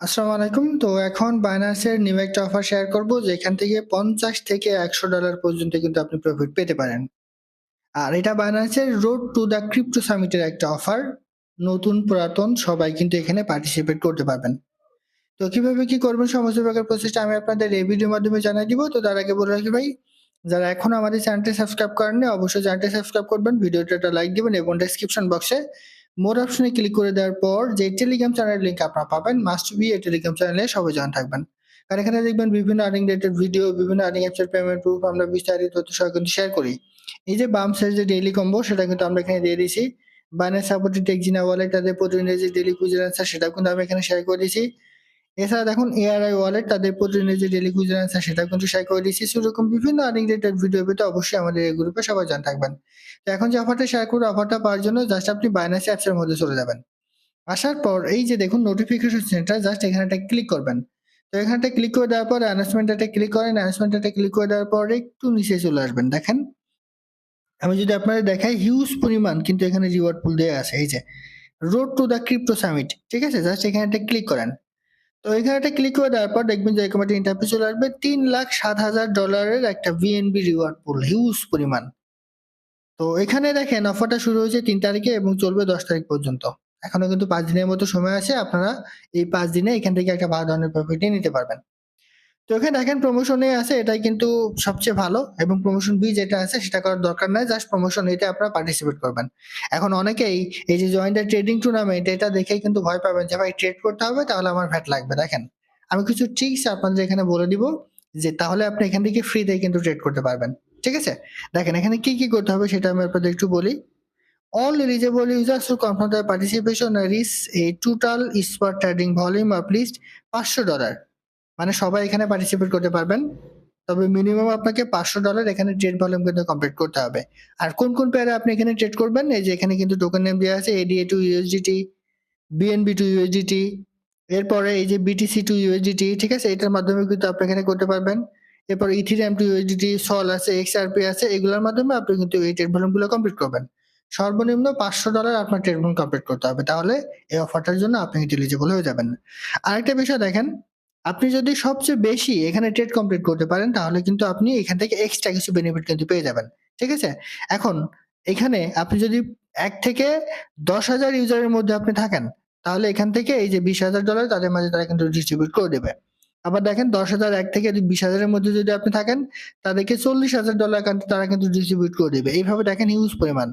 আসসালামু আলাইকুম। তো এখন বাইন্যান্সের নিউ একটা অফার শেয়ার করব যেখান থেকে ৫০ থেকে $১০০ পর্যন্ত কিন্তু আপনি প্রফিট পেতে পারেন। আর এটা বাইন্যান্সের রোড টু দ্য ক্রিপ্টো সামিটের একটা অফার। নতুন পুরাতন সবাই কিন্তু এখানে পার্টিসিপেট করতে পারবেন। তো কীভাবে কি করবেন সমস্ত প্রকার প্রসেসটা আমি আপনাদের এই ভিডিওর মাধ্যমে জানিয়ে দিব। তো তার আগে বলে রাখি ভাই, যারা এখনও আমাদের চ্যানেলটি সাবস্ক্রাইব করেননি অবশ্যই চ্যানেলটি সাবস্ক্রাইব করবেন। ভিডিওটা লাইক দিবেন এবং ডেসক্রিপশন বক্সে মোর অপশনে ক্লিক করে দেওয়ার পর যে টেলিগ্রাম চ্যানেলের লিঙ্ক আপনারা পাবেন মাস্ট বি এই টেলিগ্রাম চ্যানেলে সবাই জয়েন থাকবেন। আর এখানে দেখবেন বিভিন্ন আর্নিং রিলেটেড ভিডিও, বিভিন্ন আর্নিং অ্যাপসের পেমেন্ট প্রুফ আমরা বিস্তারিত তথ্য সহ কিন্তু শেয়ার করি। এই যে বাম সাইড যে ডেইলি কম্বো সেটা কিন্তু আমরা এখানে দিয়ে দিয়েছি। বাইনান্স সাপোর্টেড টেকজিনা ওয়ালেট তাদের প্রতিদিনের যে ডেইলি অ্যান্সার সেটা কিন্তু আমি এখানে শেয়ার করে দিয়েছি। এছাড়া দেখুন এআরআই ওয়ালেট তাদের প্রতিদিনের যে ডেইলি কুইজের অ্যান্সার সেটাও কিন্তু শেয়ার করে দিয়েছি। সো এরকম বিভিন্ন আর্নিং রিলেটেড ভিডিও পেতে অবশ্যই আমাদের এই গ্রুপে সবাই জয়েন থাকবেন। তো এখন যে অফারটা শেয়ার করব অফারটা পাওয়ার জন্য জাস্ট আপনি বাইন্যান্স অ্যাপসের মধ্যে চলে যাবেন। আসার পর এই যে দেখুন নোটিফিকেশন সেন্টার জাস্ট এখানে একটা ক্লিক করবেন। তো এখানটায় ক্লিক করে দেওয়ার পর অ্যানাউন্সমেন্টটাতে ক্লিক করেন। অ্যানাউন্সমেন্টটাতে ক্লিক করে দেওয়ার পর একটু নিচে চলে আসবেন। দেখেন, আমি যদি আপনাদের দেখাই হিউজ পরিমাণ কিন্তু এখানে রিওয়ার্ড পুল দেয়া আছে এই যে road to the crypto summit ঠিক আছে জাস্ট এখানে একটা ক্লিক করেন তো এখানে একটা ক্লিক করে দেওয়ার পর দেখবেন যে এরকম একটা ইন্টারফেস চলে আসবে। তিন লাখ সাত হাজার ডলারের একটা ভিএনবি রিওয়ার্ড পুল হিউজ পরিমাণ। তো এখানে দেখেন অফারটা শুরু হয়েছে তিন তারিখে এবং চলবে দশ তারিখ পর্যন্ত। এখনও কিন্তু পাঁচ দিনের মতো সময় আছে, আপনারা এই পাঁচ দিনে এখান থেকে একটা ভালো ধরনের প্রফিট নিতে পারবেন। তো এখানে দেখেন প্রমোশনে আছে, এটাই কিন্তু সবচেয়ে ভালো এবং প্রমোশন বি যেটা আছে সেটা করার দরকার নাই জাস্ট প্রমোশন এতে আপনারা পার্টিসিপেট করবেন। এখন অনেকেই এই যে জয়েন্ট ট্রেডিং টুর্নামেন্ট এটা দেখেই কিন্তু ভয় পাবেন যে, ভাই ট্রেড করতে হবে, তাহলে আমার ভ্যাট লাগবে। দেখেন, আমি কিছু ট্রিক্স আপনাদের এখানে বলে দিব যে, তাহলে আপনি এখান থেকে ফ্রিতে কিন্তু ট্রেড করতে পারবেন। ঠিক আছে? দেখেন, এখানে কি কি করতে হবে সেটা আমি আপনাদের একটু বলি। All eligible users who confirm their participation reach a total spot trading volume of least পাঁচশো ডলার মানে সবাই এখানে পার্টিসিপেট করতে পারবেন। তবে মিনিমাম আপনাকে পাঁচশো ডলার এখানে ট্রেড ভলিউম কিন্তু কমপ্লিট করতে হবে। আর কোন কোন পেয়ারে আপনি এখানে ট্রেড করবেন? এই যে এখানে কিন্তু টোকেন নেম দেওয়া আছে ADA to USDT BNB to USDT এরপরে এই যে বিটিসি টু ইউএসডিটি ঠিক আছে? এটার মাধ্যমে কিন্তু আপনি এখানে করতে পারবেন। এরপর ইথিরিয়াম টু ইউএসডিটি সল আছে এক্সআরপি আছে, এগুলোর মাধ্যমে আপনি কিন্তু এই ট্রেড ভলিউমগুলো কমপ্লিট করবেন। সর্বনিম্ন পাঁচশো ডলার আপনার ট্রেড ভলিউম কমপ্লিট করতে হবে। তাহলে এই অফারটার জন্য আপনি এলিজিবল হয়ে যাবেন। আরেকটা বিষয় দেখেন আপনি যদি সবচেয়ে বেশি এখানে ট্রেড কমপ্লিট করতে পারেন, তাহলে কিন্তু আপনি এখান থেকে এক্সট্রা কিছু বেনিফিট কিন্তু পেয়ে যাবেন। ঠিক আছে? এখন, এখানে আপনি যদি এক থেকে দশ হাজার ইউজারের মধ্যে আপনি থাকেন, তাহলে এখান থেকে এই যে বিশ হাজার ডলার তাদের মাঝে তারা কিন্তু ডিস্ট্রিবিউট করে দেবে। আবার দেখেন, দশ হাজার এক থেকে বিশ হাজারের মধ্যে যদি আপনি থাকেন, তাদেরকে চল্লিশ হাজার ডলার তারা কিন্তু ডিস্ট্রিবিউট করে দেবে। এইভাবে দেখেন হিউজ পরিমাণ।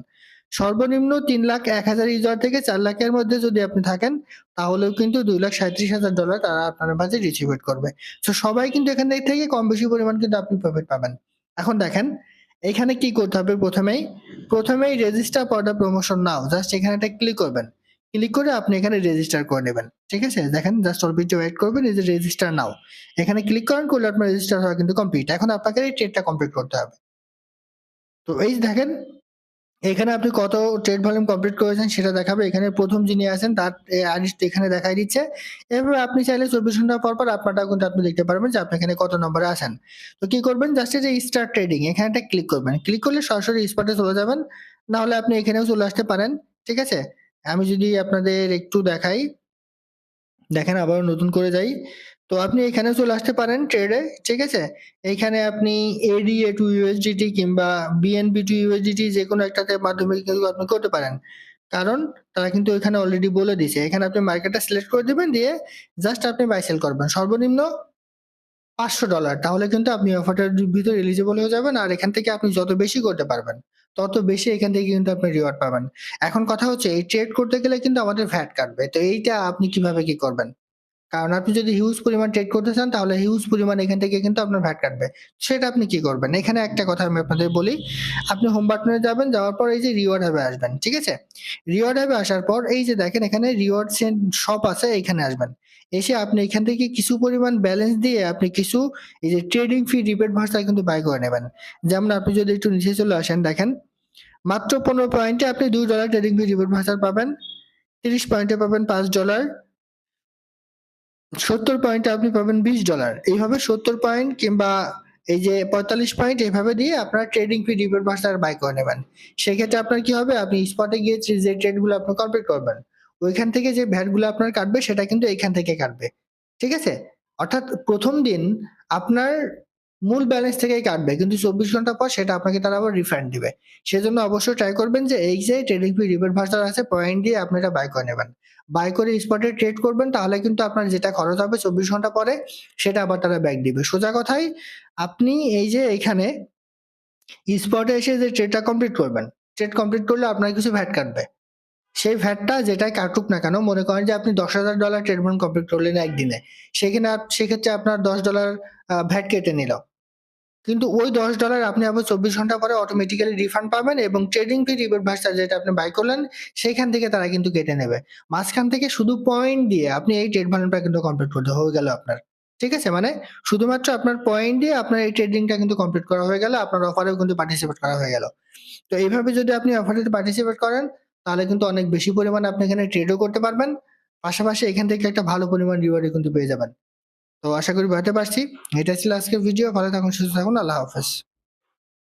সর্বনিম্ন তিন লাখ এক হাজার ইউজার থেকে চার লাখের মধ্যে যদি আপনি থাকেন, তাহলেও কিন্তু দুই লাখ সাঁত্রিশ হাজার ডলার তারা আপনার মাঝে ডিস্ট্রিবিউট করবে। তো সবাই কিন্তু এখান থেকে কম বেশি পরিমাণ কিন্তু আপনি প্রফিট পাবেন। এখন দেখেন, এখানে কি করতে হবে প্রথমেই? প্রথমেই register for the promotion now just এখানে একটা ক্লিক করবেন। ক্লিক করে আপনি এখানে রেজিস্টার করে নেবেন। ঠিক আছে? দেখেন জাস্ট অল্প একটু ওয়েট করবেন, এই যে রেজিস্টার নাও এখানে ক্লিক করেন, করলে আপনার রেজিস্টার হওয়া কিন্তু কমপ্লিট এখন আপনাকে এই ট্রেডটা কমপ্লিট করতে হবে। তো এই দেখেন এখানে আপনি কত ট্রেড ভলিউম কমপ্লিট করেছেন সেটা দেখাবে। এখানে প্রথম যিনি আছেন, তার আরিস্ট এখানে দেখাই দিচ্ছে। এভাবে আপনি চাইলে চব্বিশ ঘণ্টা পর পর আপনারটা কিন্তু আপনি দেখতে পারবেন যে আপনি এখানে কত নম্বরে আছেন। তো কি করবেন? জাস্ট যে স্টার ট্রেডিং এখানে একটা ক্লিক করবেন। ক্লিক করলে সরাসরি স্পটে চলে যাবেন। না হলে আপনি এখানেও চলে আসতে পারেন, ঠিক আছে? আমি যদি আপনাদের একটু দেখাই, দেখেন আবার নতুন করে যাই। তো আপনি এখানে চলে আসতে পারেন ট্রেডে ঠিক আছে? এইখানে আপনি এডিএ টু ইউএসডিটি কিংবা বিএনবি টু ইউএসডিটি যে কোনো একটাতে মাধ্যমে কিন্তু আপনি করতে পারেন। কারণ তারা কিন্তু এখানে অলরেডি বলে দিয়েছে। এখানে আপনি মার্কেটটা সিলেক্ট করে দিবেন, দিয়ে জাস্ট আপনি বাই সেল করবেন। সর্বনিম্ন পাঁচশো ডলার তাহলে কিন্তু আপনি অফারটার ভিতরে এলিজিবল হয়ে যাবেন আর এখান থেকে আপনি যত বেশি করতে পারবেন, তত বেশি এখান থেকে কিন্তু আপনি রিওয়ার্ড পাবেন। এখন কথা হচ্ছে, এই ট্রেড করতে গেলে কিন্তু আমাদের ভ্যাট কাটবে। তো এইটা আপনি কীভাবে কি করবেন? কারণ আপনি যদি হিউজ পরিমাণ ট্রেড করতে চান, তাহলে হিউজ পরিমাণ এখান থেকে কিন্তু আপনার ভ্যাট কাটবে। সেটা আপনি কি করবেন? এখানে একটা কথা আমি আপনাদের বলি। আপনি হোম বাটনে যাবেন, যাওয়ার পর এই যে রিওয়ার্ড হবে আসবেন, ঠিক আছে? রিওয়ার্ড হবে আসার পর এই যে দেখেন, এখানে রিওয়ার্ড সেন্ট শপ আছে, এখানে আসবেন। এসে আপনি এখান থেকে কিছু পরিমাণ ব্যালেন্স দিয়ে আপনি কিছু এই যে ট্রেডিং ফি রিপেট ভার্সটা কিন্তু বাই করে নেবেন। যেমন আপনি যদি একটু নিচে চলে আসেন, দেখেন, মাত্র পনেরো পয়েন্টে আপনি দুই ডলার ট্রেডিং ফি রিপোর্ট ভাষার পাবেন। তিরিশ পয়েন্টে পাবেন পাঁচ ডলার সত্তর পয়েন্টে আপনি পাবেন বিশ ডলার এইভাবে সত্তর পয়েন্ট কিংবা এই যে পঁয়তাল্লিশ পয়েন্ট এইভাবে দিয়ে আপনার trading fee report master buy করে নেবেন। সেক্ষেত্রে আপনার কি হবে? আপনি স্পটে গিয়ে যে ট্রেডগুলো আপনি কমপ্লিট করবেন। ওইখান থেকে যে ভ্যাটগুলো আপনার কাটবে, সেটা কিন্তু এখান থেকে কাটবে। ঠিক আছে? অর্থাৎ প্রথম দিন আপনার মূল ব্যালেন্স থেকেই কাটবে। কিন্তু ২৪ ঘণ্টা পর সেটা আপনাকে তারা আবার রিফান্ড দিবে। সেজন্য অবশ্যই ট্রাই করবেন যে এই যে ট্রেডিং ভি রিভার্স ভার্সার আছে পয়েন্ট দিয়ে আপনি এটা বাই করে নেবেন। বাই করে স্পটে ট্রেড করবেন তাহলে কিন্তু আপনার যেটা খরচ হবে ২৪ ঘণ্টা পরে সেটা আবার তারা ব্যাক দিবে। সোজা কথাই আপনি এই যে এখানে স্পটে এসে যে ট্রেডটা কমপ্লিট করবেন, ট্রেড কমপ্লিট করলে আপনার কিছু ভ্যাট কাটবে। সেই ভ্যাটটা যেটাই কাটুক না কেন মনে করেন যে আপনি $১০,০০০ ট্রেড রান কমপ্লিট করলেন একদিনে। সেখানে সেক্ষেত্রে আপনার দশ ডলার ভ্যাট কেটে নিল। কিন্তু ওই $১০ আপনি আবার ২৪ ঘণ্টা পরে অটোমেটিক্যালি রিফান্ড পাবেন এবং ট্রেডিং ফি রিভার্স ভার্সার যেটা আপনি বাই করলেন সেখান থেকে তারা কিন্তু কেটে নেবে। মাঝখান থেকে শুধু পয়েন্ট দিয়ে আপনি এই ট্রেড ভ্যালুটা কিন্তু কমপ্লিট করতে হয়ে গেল আপনার। ঠিক আছে? মানে শুধুমাত্র আপনার পয়েন্ট দিয়ে আপনার এই ট্রেডিংটা কিন্তু কমপ্লিট করা হয়ে গেল। আপনার অফারেও কিন্তু পার্টিসিপেট করা হয়ে গেল। তো এইভাবে যদি আপনি অফারে পার্টিসিপেট করেন তাহলে কিন্তু অনেক বেশি পরিমাণে আপনি এখানে ট্রেডও করতে পারবেন। পাশাপাশি এখান থেকে একটা ভালো পরিমাণ রিওয়ার্ডও কিন্তু পেয়ে যাবেন। তো আশা করি বুঝতে পারছি। এটা ছিল আজকের ভিডিও। ভালো থাকুন, সুস্থ থাকুন। আল্লাহ হাফেজ।